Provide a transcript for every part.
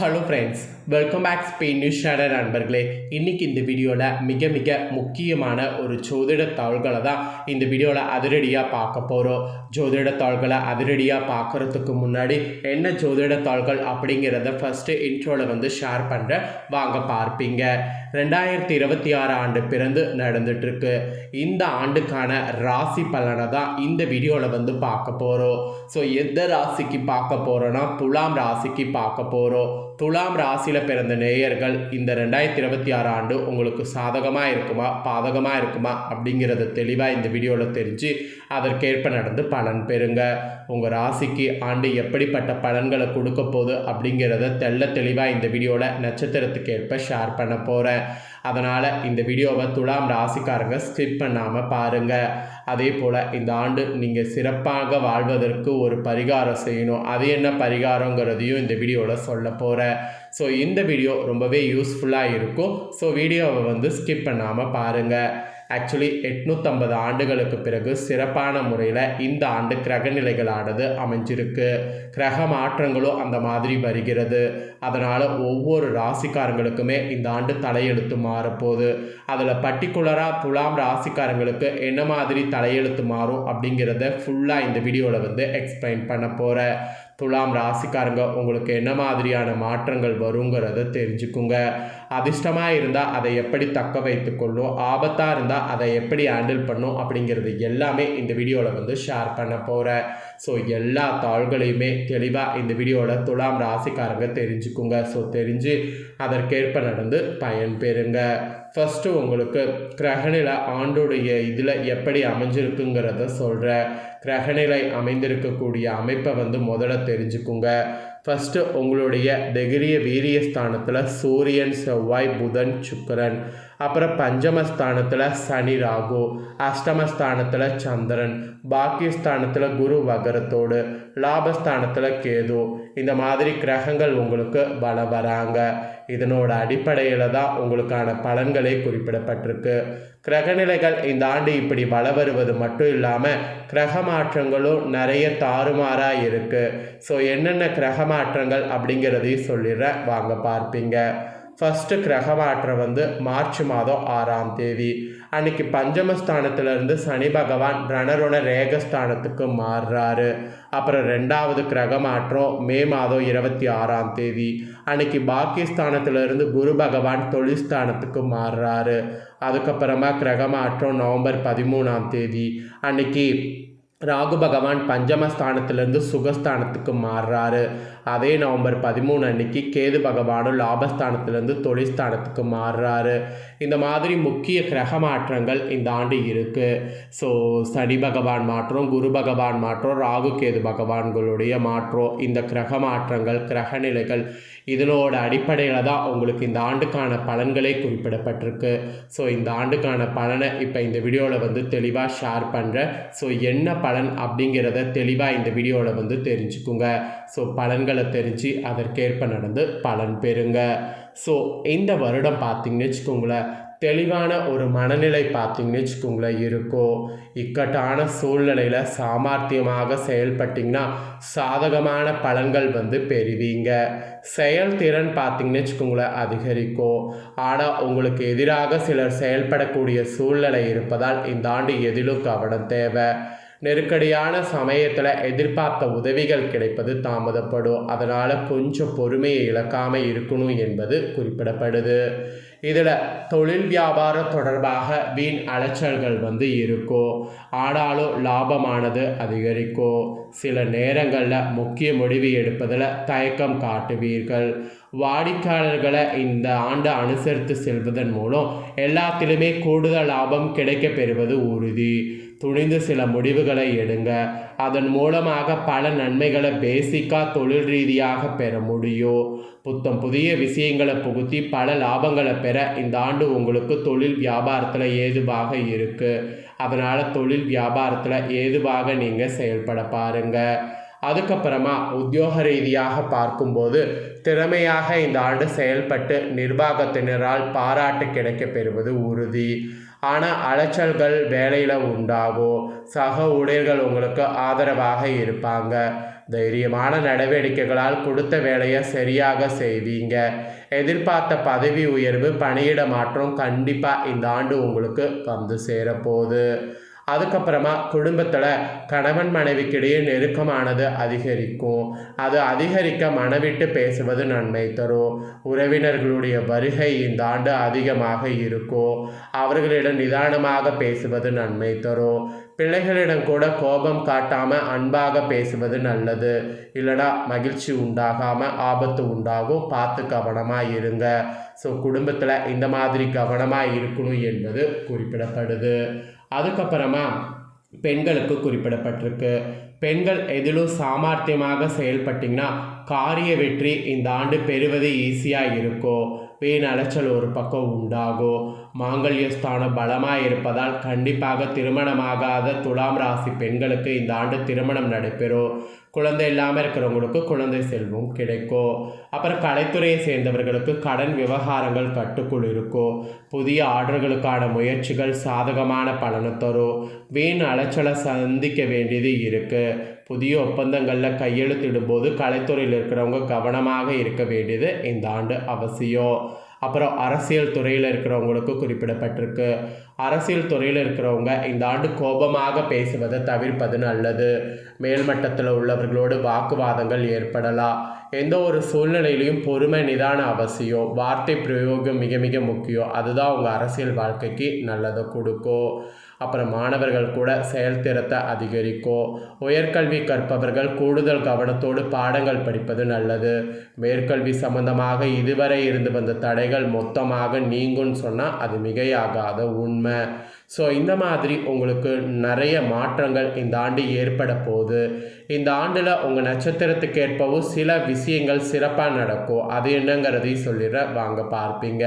Hello friends welcome back Spain news channel நண்பர்களே. இன்றைக்கி இந்த வீடியோவில் மிக மிக முக்கியமான ஒரு ஜோதிட தாள்களை தான் இந்த வீடியோவில் அதிரடியாக பார்க்க போகிறோம் ஜோதிட தாள்களை அதிரடியாக பார்க்குறதுக்கு முன்னாடி என்ன ஜோதிட தாள்கள் அப்படிங்கிறத ஃபஸ்ட்டு இன்ட்ரோவில் வந்து ஷேர் பண்ணுறேன் வாங்க பார்ப்பீங்க. ரெண்டாயிரத்தி இருபத்தி ஆறு ஆண்டு பிறந்து நடந்துட்டுருக்கு. இந்த ஆண்டுக்கான ராசி பலனை தான் இந்த வீடியோவில் வந்து பார்க்க போகிறோம் ஸோ எந்த ராசிக்கு பார்க்க போகிறோன்னா துலாம் ராசிக்கு பார்க்க போகிறோம் துலாம் ராசியில் பிறந்த நேயர்கள் இந்த ரெண்டாயிரத்தி இருபத்தி ஆறு ஆண்டு உங்களுக்கு சாதகமாக இருக்குமா பாதகமாக இருக்குமா அப்படிங்கிறத தெளிவாக இந்த வீடியோவில் தெரிஞ்சு அதற்கேற்ப நடந்து பலன் பெறுங்க. உங்கள் ராசிக்கு ஆண்டு எப்படிப்பட்ட பலன்களை கொடுக்க போகுது அப்படிங்கிறத தெள்ள தெளிவாக இந்த வீடியோவில் நட்சத்திரத்துக்கு ஏற்ப ஷேர் பண்ண போகிறேன் அதனால் இந்த வீடியோவை துலாம் ராசிக்காரங்க ஸ்கிப் பண்ணாமல் பாருங்கள் அதே போல் இந்த ஆண்டு நீங்கள் சிறப்பாக வாழ்வதற்கு ஒரு பரிகாரம் செய்யணும். அது என்ன பரிகாரங்கிறதையும் இந்த வீடியோவில் சொல்ல போகிறேன் ஸோ இந்த வீடியோ ரொம்பவே யூஸ்ஃபுல்லாக இருக்கும். ஸோ வீடியோவை வந்து ஸ்கிப் பண்ணாமல் பாருங்கள் ஆக்சுவலி எட்நூற்றம்பது ஆண்டுகளுக்கு பிறகு சிறப்பான முறையில் இந்த ஆண்டு கிரக நிலைகளானது அமைஞ்சிருக்கு. கிரக மாற்றங்களும் அந்த மாதிரி வருகிறது. அதனால் ஒவ்வொரு ராசிக்காரங்களுக்குமே இந்த ஆண்டு தலையெழுத்து மாறப்போகுது. அதில் பர்டிகுலராக துலாம் ராசிக்காரங்களுக்கு என்ன மாதிரி தலையெழுத்து மாறும் அப்படிங்கிறத ஃபுல்லாக இந்த வீடியோவில் வந்து எக்ஸ்பிளைன் பண்ண போகிறேன் துலாம் ராசிக்காரங்க உங்களுக்கு என்ன மாதிரியான மாற்றங்கள் வருங்கிறத தெரிஞ்சுக்குங்க. அதிர்ஷ்டமாக இருந்தால் அதை எப்படி தக்க வைத்துக்கொள்ளும் ஆபத்தாக இருந்தால் அதை எப்படி ஹேண்டில் பண்ணும் அப்படிங்கிறது எல்லாமே இந்த வீடியோவில் வந்து ஷேர் பண்ண போகிறேன் ஸோ எல்லா தாள்களையுமே தெளிவாக இந்த வீடியோவில் துலாம் ராசிக்காரங்க தெரிஞ்சுக்குங்க. ஸோ தெரிஞ்சு அதற்கேற்ப நடந்து பயன் பெறுங்க. ஃபஸ்ட்டு உங்களுக்கு கிரகணில ஆண்டுடைய இதில் எப்படி அமைஞ்சிருக்குங்கிறத சொல்கிறேன் கிரகநிலை அமைந்திருக்கக்கூடிய அமைப்பை வந்து முதல்ல தெரிஞ்சுக்குங்க. ஃபஸ்ட்டு உங்களுடைய திகிரிய வீரியஸ்தானத்தில் சூரியன் செவ்வாய் புதன் சுக்கரன். அப்புறம் பஞ்சமஸ்தானத்தில் சனி ராகு அஷ்டமஸ்தானத்தில் சந்திரன் பாக்கியஸ்தானத்தில் குரு வகரத்தோடு லாபஸ்தானத்தில் கேது. இந்த மாதிரி கிரகங்கள் உங்களுக்கு பல வராங்க. இதனோட அடிப்படையில் தான் உங்களுக்கான பலன்களே குறிப்பிடப்பட்டிருக்கு. கிரகநிலைகள் இந்த ஆண்டு இப்படி வள வருவது மட்டும் இல்லாமல் கிரக மாற்றங்களும் நிறைய தாறுமாறாக இருக்குது ஸோ என்னென்ன கிரக மாற்றங்கள் அப்படிங்கிறதையும் சொல்லிடுறேன். வாங்க பார்ப்பீங்க. ஃபஸ்ட்டு கிரக மாற்றம் வந்து மார்ச் மாதம் ஆறாம் தேதி. அன்னைக்கு பஞ்சமஸ்தானத்திலிருந்து சனி பகவான் ரணருண ரேகஸ்தானத்துக்கு மாறுறாரு. அப்புறம் ரெண்டாவது கிரக மாற்றம் மே மாதம் இருபத்தி ஆறாம் தேதி. அன்னைக்கு பாக்கியஸ்தானத்திலிருந்து குரு பகவான் தொழில்ஸ்தானத்துக்கு மாறுறாரு. அதுக்கப்புறமா கிரக மாற்றம் நவம்பர் பதிமூணாம் தேதி. அன்னைக்கு ராகு பகவான் பஞ்சமஸ்தானத்திலிருந்து சுகஸ்தானத்துக்கு மாறுறாரு. அதே நவம்பர் பதிமூணு அன்னைக்கு கேது பகவானும் லாபஸ்தானத்திலிருந்து தொழில்ஸ்தானத்துக்கு மாறுறாரு. இந்த மாதிரி முக்கிய கிரக மாற்றங்கள் இந்த ஆண்டு இருக்குது ஸோ சனி பகவான் மாற்றம் குரு பகவான் மாற்றம் ராகு கேது பகவான்களுடைய மாற்றம் இந்த கிரக மாற்றங்கள் கிரக நிலைகள் இதனோட அடிப்படையில் தான் உங்களுக்கு இந்த ஆண்டுக்கான பலன்களே குறிப்பிடப்பட்டிருக்கு. ஸோ இந்த ஆண்டுக்கான பலனை இப்போ இந்த வீடியோவில் வந்து தெளிவாக ஷேர் பண்ணுறேன் ஸோ என்ன பலன் அப்படிங்கிறத தெளிவாக இந்த வீடியோவில் வந்து தெரிஞ்சுக்குங்க. ஸோ பலன்களை தெரிஞ்சு அதற்கேற்ப நடந்து பலன் பெறுங்க. ஸோ இந்த வருடம் பார்த்தீங்கன்னு வச்சுக்கோங்களேன் தெளிவான ஒரு மனநிலை பார்த்தீங்கன்னு வச்சுக்கோங்களேன். இருக்கும் இக்கட்டான சூழ்நிலையில் சாமர்த்தியமாக செயல்பட்டிங்கன்னா சாதகமான பலன்கள் வந்து பெறுவீங்க. செயல்திறன் பார்த்தீங்கன்னு வச்சுக்கோங்களேன் அதிகரிக்கும் ஆனால் உங்களுக்கு எதிராக சிலர் செயல்படக்கூடிய சூழ்நிலை இருப்பதால் இந்த ஆண்டு எதிலும் கவனம் தேவை. நெருக்கடியான சமயத்தில் எதிர்பார்த்த உதவிகள் கிடைப்பது தாமதப்படும். அதனால் கொஞ்சம் பொறுமையை இழக்காமல் இருக்கணும் என்பது குறிப்பிடப்படுது. இதில் தொழில் வியாபாரம் தொடர்பாக வீண் அலைச்சல்கள் வந்து இருக்கும் ஆனாலும் லாபமானது அதிகரிக்கும் சில நேரங்களில் முக்கிய முடிவு எடுப்பதில் தயக்கம் காட்டுவீர்கள். வாடிக்கையாளர்களை இந்த ஆண்டு அனுசரித்து செல்வதன் மூலம் எல்லாத்திலுமே கூடுதல் லாபம் கிடைக்க பெறுவது உறுதி. துணிந்து சில முடிவுகளை எடுங்க. அதன் மூலமாக பல நன்மைகளை பேசிக்காக தொழில் ரீதியாக பெற முடியும். புத்தம் புதிய விஷயங்களை புகுத்தி பல லாபங்களை பெற இந்த ஆண்டு உங்களுக்கு தொழில் வியாபாரத்தில் ஏதுவாக இருக்குது அதனால் தொழில் வியாபாரத்தில் ஏதுவாக நீங்கள் செயல்பட பாருங்கள் அதுக்கப்புறமா உத்தியோக ரீதியாக பார்க்கும்போது திறமையாக இந்த ஆண்டு செயல்பட்டு நிர்வாகத்தினரால் பாராட்டு கிடைக்க பெறுவது உறுதி. ஆனால் அலைச்சல்கள் வேலையில் உண்டாகும் சக ஊழியர்கள் உங்களுக்கு ஆதரவாக இருப்பாங்க. தைரியமான நடவடிக்கைகளால் கொடுத்த வேலையை சரியாக செய்வீங்க. எதிர்பார்த்த பதவி உயர்வு பணியிட மாற்றம் கண்டிப்பாக இந்த ஆண்டு உங்களுக்கு வந்து சேரப்போகுது. அதுக்கப்புறமா குடும்பத்தில் கணவன் மனைவிக்கிடையே நெருக்கமானது அதிகரிக்கும். அது அதிகரிக்க மனவிட்டு பேசுவது நன்மை தரும். உறவினர்களுடைய வருகை இந்த ஆண்டு அதிகமாக இருக்கும். அவர்களிடம் நிதானமாக பேசுவது நன்மை தரும். பிள்ளைகளிடம் கூட கோபம் காட்டாமல் அன்பாக பேசுவது நல்லது. இல்லைனா மகிழ்ச்சி உண்டாகாமல் ஆபத்து உண்டாகும். பார்த்து கவனமாக இருங்க. ஸோ குடும்பத்தில் இந்த மாதிரி கவனமாக இருக்கணும் என்பது குறிப்பிடப்படுது. அதுக்கப்புறமா பெண்களுக்கு குறிப்பிடப்பட்டிருக்கு. பெண்கள் எதிலும் சாமர்த்தியமாக செயல்பட்டிங்கன்னா காரிய வெற்றி இந்த ஆண்டு பெறுவது ஈஸியாக இருக்கும். வீண் அலைச்சல் ஒரு பக்கம் உண்டாகும் மாங்கல்ய ஸ்தானம் பலமாக இருப்பதால் கண்டிப்பாக திருமணமாகாத துலாம் ராசி பெண்களுக்கு இந்த ஆண்டு திருமணம் நடைபெறும் குழந்தை இல்லாமல் இருக்கிறவங்களுக்கு குழந்தை செல்வம் கிடைக்கும் அப்புறம் கலைத்துறையை சேர்ந்தவர்களுக்கு கடன் விவகாரங்கள் கட்டுக்குள் இருக்கும் புதிய ஆர்டர்களுக்கான முயற்சிகள் சாதகமான பலனை தரும் வீண் அலைச்சலை சந்திக்க வேண்டியது இருக்குது புதிய ஒப்பந்தங்களில் கையெழுத்திடும்போது கலைத்துறையில் இருக்கிறவங்க கவனமாக இருக்க வேண்டியது இந்த ஆண்டு அவசியம். அப்புறம் அரசியல் துறையில் இருக்கிறவங்களுக்கு குறிப்பிடப்பட்டிருக்கு. அரசியல் துறையில் இருக்கிறவங்க இந்த ஆண்டு கோபமாக பேசுவதை தவிர்ப்பது நல்லது. மேல்மட்டத்தில் உள்ளவர்களோடு வாக்குவாதங்கள் ஏற்படலாம். எந்த ஒரு சூழ்நிலையிலையும் பொறுமை நிதான அவசியம். வார்த்தை பிரயோகம் மிக மிக முக்கியம். அதுதான் உங்கள் அரசியல் வாழ்க்கைக்கு நல்லதை கொடுக்கும். அப்புறம் மாணவர்கள் கூட செயல்திறத்தை அதிகரிக்கும். உயர்கல்வி கற்பவர்கள் கூடுதல் கவனத்தோடு பாடங்கள் படிப்பது நல்லது. மேற்கல்வி சம்பந்தமாக இதுவரை இருந்து வந்த தடைகள் மொத்தமாக நீங்கும்னு சொன்னால் அது மிகையாகாத உண்மை. ஸோ இந்த மாதிரி உங்களுக்கு நிறைய மாற்றங்கள் இந்த ஆண்டு ஏற்பட போகுது. இந்த ஆண்டில் உங்கள் நட்சத்திரத்துக்கு ஏற்பவும் சில விஷயங்கள் சிறப்பாக நடக்கும். அது என்னங்கிறதையும் சொல்லிடுற வாங்க பார்ப்பீங்க.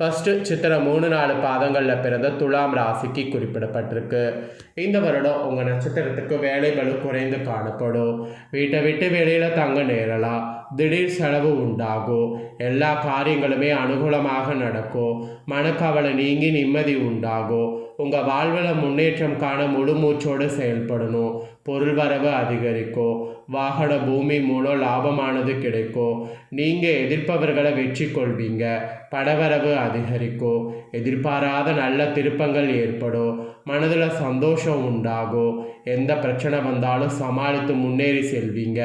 ஃபஸ்ட்டு சித்திரை மூணு நாலு பாதங்களில் பிறந்த துலாம் ராசிக்கு குறிப்பிடப்பட்டிருக்கு. இந்த வருடம் உங்கள் நட்சத்திரத்துக்கு வேலைகள் குறைந்து காணப்படும். வீட்டை விட்டு வெளியில் தங்க நேரலாம். திடீர் செலவு உண்டாகும். எல்லா காரியங்களுமே அனுகூலமாக நடக்கும். மனக்கவலை நீங்கி நிம்மதி உண்டாகும். உங்கள் வாழ்வில் முன்னேற்றம் காண முழு மூச்சோடு செயல்படணும். பொருள் வரவு அதிகரிக்கும். வாகன பூமி மூலம் லாபமானது கிடைக்கும் நீங்கள் எதிர்ப்பவர்களை வெற்றி கொள்வீங்க படவரவு அதிகரிக்கும் எதிர்பாராத நல்ல திருப்பங்கள் ஏற்படும் மனதில் சந்தோஷம் உண்டாகும் எந்த பிரச்சனை வந்தாலும் சமாளித்து முன்னேறி செல்வீங்க.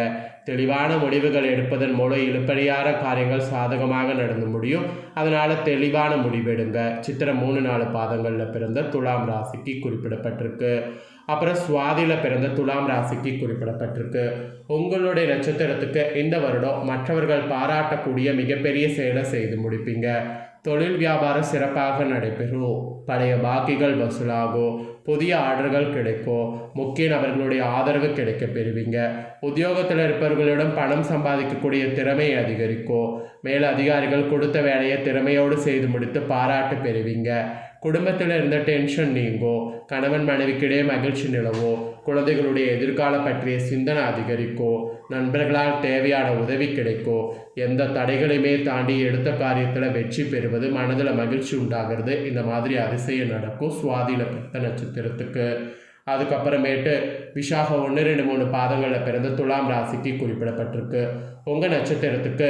தெளிவான முடிவுகள் எடுப்பதன் மூலம் இழுப்படியான காரியங்கள் சாதகமாக நடந்து முடியும். அதனால் தெளிவான முடிவெடுங்க. சித்திரம் மூணு நாலு பாதங்களில் பிறந்த துலாம் ராசிக்கு குறிப்பிடப்பட்டிருக்கு. அப்புறம் சுவாதியில் பிறந்த துலாம் ராசிக்கு குறிப்பிடப்பட்டிருக்கு. உங்களுடைய நட்சத்திரத்துக்கு இந்த வருடம் மற்றவர்கள் பாராட்டக்கூடிய மிகப்பெரிய செயலை செய்து முடிப்பீங்க. தொழில் வியாபாரம் சிறப்பாக நடைபெறும். பழைய பாக்கிகள் வசூலாகும். புதிய ஆர்டர்கள் கிடைக்கும். முக்கிய நபர்களுடைய ஆதரவு கிடைக்க பெறுவீங்க. உத்தியோகத்தில் இருப்பவர்களிடம் பணம் சம்பாதிக்கக்கூடிய திறமை அதிகரிக்கும். மேல் அதிகாரிகள் கொடுத்த வேலையை திறமையோடு செய்து முடித்து பாராட்டு பெறுவீங்க. குடும்பத்தில் இருந்த டென்ஷன் நீங்கும். கணவன் மனைவிக்கிடையே மகிழ்ச்சி நிலவும். குழந்தைகளுடைய எதிர்காலம் பற்றிய சிந்தனை அதிகரிக்கும். நண்பர்களால் தேவையான உதவி கிடைக்கும் எந்த தடைகளையுமே தாண்டி எடுத்த காரியத்தில் வெற்றி பெறுவது மனதில் மகிழ்ச்சி உண்டாகிறது. இந்த மாதிரி அதிசயம் நடக்கும் சுவாதியில் பிறந்த நட்சத்திரத்துக்கு. அதுக்கப்புறமேட்டு விசாகம் ஒன்று ரெண்டு மூணு பாதங்களில் பிறந்த துலாம் ராசிக்கு குறிப்பிடப்பட்டிருக்கு. உங்கள் நட்சத்திரத்துக்கு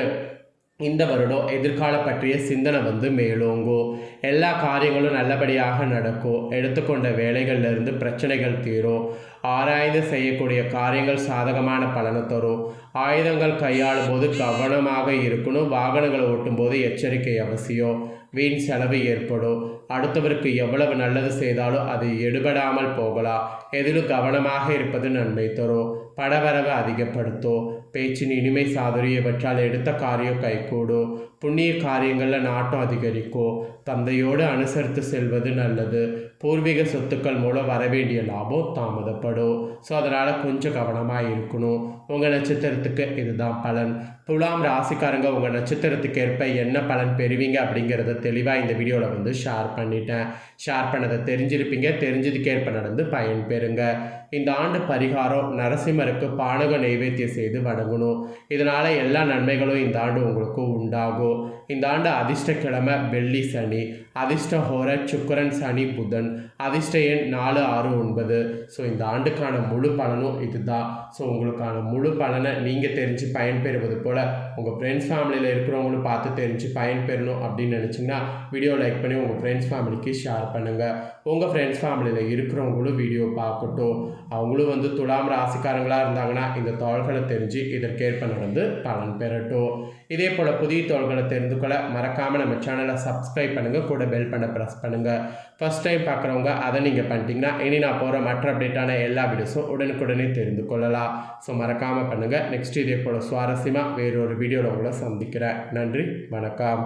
இந்த வருடம் எதிர்கால பற்றிய சிந்தனை வந்து மேலோங்கும் எல்லா காரியங்களும் நல்லபடியாக நடக்கும் எடுத்துக்கொண்ட வேலைகள்லேருந்து பிரச்சனைகள் தீரும் ஆராய்ந்து செய்யக்கூடிய காரியங்கள் சாதகமான பலனை தரும் ஆயுதங்கள் கையாளும் போது கவனமாக இருக்கணும். வாகனங்களை ஓட்டும் போது எச்சரிக்கை அவசியம் வீண் செலவு ஏற்படும் அடுத்தவருக்கு எவ்வளவு நல்லது செய்தாலும் அது எடுபடாமல் போகலாம் எதிலும் கவனமாக இருப்பது நன்மை தரும் படவரவை அதிகப்படுத்தும் பேச்சின் இனிமை சாதுரியவற்றால் எடுத்த காரியம் கைகூடும் புண்ணிய காரியங்களில் நாட்டம் அதிகரிக்கும் தந்தையோடு அனுசரித்து செல்வது நல்லது. பூர்வீக சொத்துக்கள் மூலம் வரவேண்டிய லாபம் தாமதப்படும். ஸோ அதனால் கொஞ்சம் கவனமாக இருக்கணும். உங்கள் நட்சத்திரத்துக்கு இதுதான் பலன். துலாம் ராசிக்காரங்க உங்கள் நட்சத்திரத்துக்கு ஏற்ப என்ன பலன் பெறுவீங்க அப்படிங்கிறத தெளிவாக இந்த வீடியோவில் வந்து ஷேர் பண்ணிட்டேன். ஷேர் பண்ணதை தெரிஞ்சிருப்பீங்க. தெரிஞ்சதுக்கேற்ப நடந்து பயன் பெறுங்க. இந்த ஆண்டு பரிகாரம் நரசிம்மருக்கு பானக நைவேத்தியம் செய்து வணங்கணும். இதனால் எல்லா நன்மைகளும் இந்த ஆண்டு உங்களுக்கு உண்டாகும். இந்த ஆண்டு அதிர்ஷ்ட கிழமை வெள்ளி சனி அதிர்ஷ்ட ஹோர சுக்கரன் சனி புதன் அதிர்ஷ்ட எண் நாலு ஆறு ஒன்பது. ஸோ இந்த ஆண்டுக்கான முழு பலனும் இதுதான். ஸோ உங்களுக்கான முழு பலனை நீங்கள் தெரிஞ்சு பயன்பெறுவது போல் உங்கள் ஃப்ரெண்ட்ஸ் ஃபேமிலியில் இருக்கிறவங்களும் பார்த்து தெரிஞ்சு பயன்பெறணும் அப்படின்னு நினச்சிங்கன்னா வீடியோ லைக் பண்ணி உங்கள் ஃப்ரெண்ட்ஸ் ஃபேமிலிக்கு ஷேர் பண்ணுங்கள் உங்கள் ஃப்ரெண்ட்ஸ் ஃபேமிலியில் இருக்கிறவங்களும் வீடியோ பார்க்கட்டும். அவங்களும் வந்து துலாம் ராசிக்காரங்களாக இருந்தாங்கன்னா இந்த தோள்களை தெரிஞ்சு இதற்கேற்ப நடந்து பலன் பெறட்டும். இதே போல் புதிய தோள்களை தெரிந்து கொள்ள மறக்காமல் நம்ம சேனலை சப்ஸ்கிரைப் பண்ணுங்கள் கூட பெல் பண்ண ப்ரெஸ் பண்ணுங்கள் ஃபஸ்ட் டைம் பார்க்குறவங்க அதை நீங்கள் பண்ணிட்டீங்கன்னா இனி நான் போகிற மற்ற அப்டேட்டான எல்லா வீடியோஸும் உடனுக்குடனே தெரிந்து கொள்ளலாம். ஸோ மறக்காமல் பண்ணுங்கள் நெக்ஸ்ட் இதே போல் சுவாரஸ்யமாக வேறொரு வீடியோவில் உங்களை சந்திக்கிறேன். நன்றி வணக்கம்.